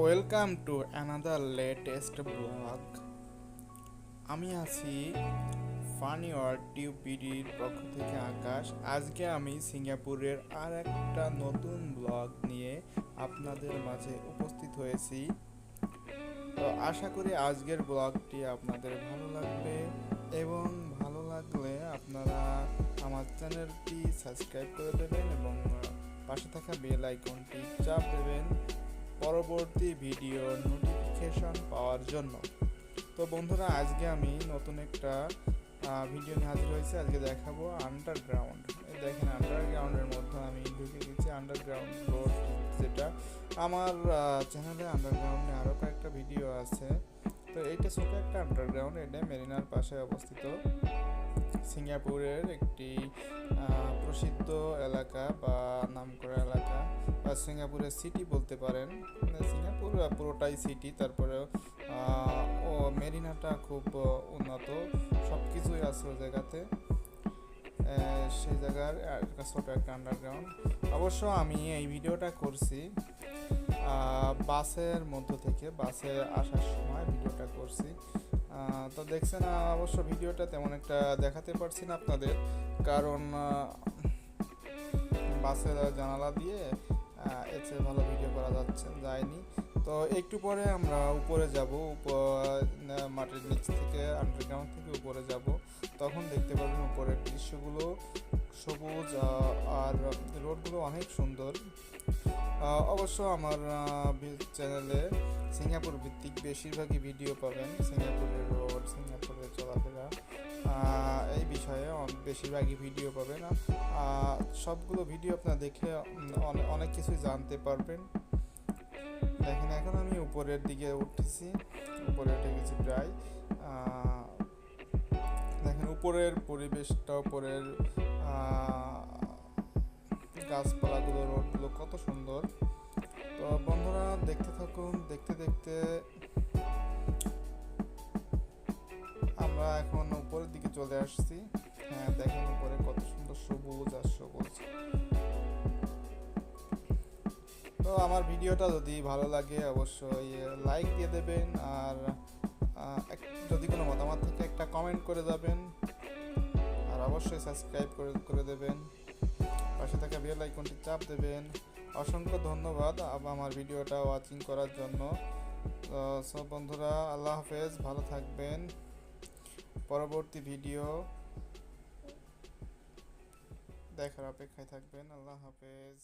Welcome to another latest blog আমি আছি funny word tube পিডির পক্ষ থেকে আকাশ। আজকে আমি সিঙ্গাপুরের আর একটা নতুন ব্লগ নিয়ে আপনাদের মাঝে উপস্থিত হয়েছি। তো আশা করি আজকের ব্লগটি আপনাদের ভালো লাগবে এবং ভালো লাগলে আপনারা আমার চ্যানেলটি সাবস্ক্রাইব করে দেবেন এবং পাশে থাকা বেল আইকনটি চাপ দেবেন। পরবর্তী ভিডিও নোটিফিকেশন পাওয়ার জন্য। তো বন্ধুরা, আজকে আমি নতুন একটা ভিডিও নিয়ে হাজির হয়েছি। আজকে দেখাবো আন্ডারগ্রাউন্ড দেখেন আন্ডারগ্রাউন্ডের মধ্যে আমি ঢুকে গেছি। আন্ডারগ্রাউন্ড রোড যেটা আমার চ্যানেলে আন্ডারগ্রাউন্ডে আরও কয়েকটা ভিডিও আছে। তো এইটা ছোটো একটা আন্ডারগ্রাউন্ড এটা মেরিনার পাশে অবস্থিত। সিঙ্গাপুরের একটি প্রসিদ্ধ এলাকা বা নামকরা এলাকা। সিঙ্গাপুরের সিটি বলতে পারেন মানে সিঙ্গাপুর পুরোটাই সিটি তারপরে ও মেরিনাটা খুব উন্নত সব কিছুই আছে ওই জায়গাতে। সেই জায়গার একটা ছোট একটা আন্ডারগ্রাউন্ড অবশ্য আমি এই ভিডিওটা করছি বাসের মধ্য থেকে, বাসে আসার সময় ভিডিওটা করছি। তো দেখছেন অবশ্য ভিডিওটা তেমন একটা দেখাতে পারছি না আপনাদের, কারণ বাসের জানালা দিয়ে এর চেয়ে ভালো ভিডিও করা যাচ্ছে, যায়নি। তো একটু পরে আমরা উপরে যাব মাটির নিচ থেকে আন্ডারগ্রাউন্ড থেকে উপরে যাব। তখন দেখতে পাবেন উপরের দৃশ্যগুলো সবুজ আর রোডগুলো অনেক সুন্দর। অবশ্য আমার চ্যানেলে সিঙ্গাপুর ভিত্তিক বেশিরভাগই ভিডিও পাবেন। সিঙ্গাপুরের রোড সিঙ্গাপুরের চলাফেরা। বেশিরভাগই ভিডিও পাবেন। সবগুলো ভিডিও আপনারা দেখে অনেক কিছুই জানতে পারবেন। দেখেন, এখন আমি উপরের দিকে উঠতেছি উপরে উঠে গেছি প্রায়। দেখেন, উপরের পরিবেশটা, উপরের গাছপালাগুলো, রোডগুলো কত সুন্দর। তো বন্ধুরা, দেখতে থাকুন, দেখতে দেখতে আমরা এখন চলে আসছি। হ্যাঁ দেখেন উপরে কত সুন্দর সবুজ আর সবুজ। তো আমার ভিডিওটা যদি ভালো লাগে অবশ্যই লাইক দিয়ে দেবেন আর যদি কোনো মতামত থেকে একটা কমেন্ট করে যাবেন। আর অবশ্যই সাবস্ক্রাইব করে করে দেবেন। পাশে থাকা বেল আইকনটি চাপ দেবেন। অসংখ্য ধন্যবাদ আমার ভিডিওটা ওয়াচিং করার জন্য। সব বন্ধুরা, আল্লাহ হাফেজ, ভালো থাকবেন। পরবর্তী ভিডিও দেখার অপেক্ষায় থাকবেন। আল্লাহ হাফেজ।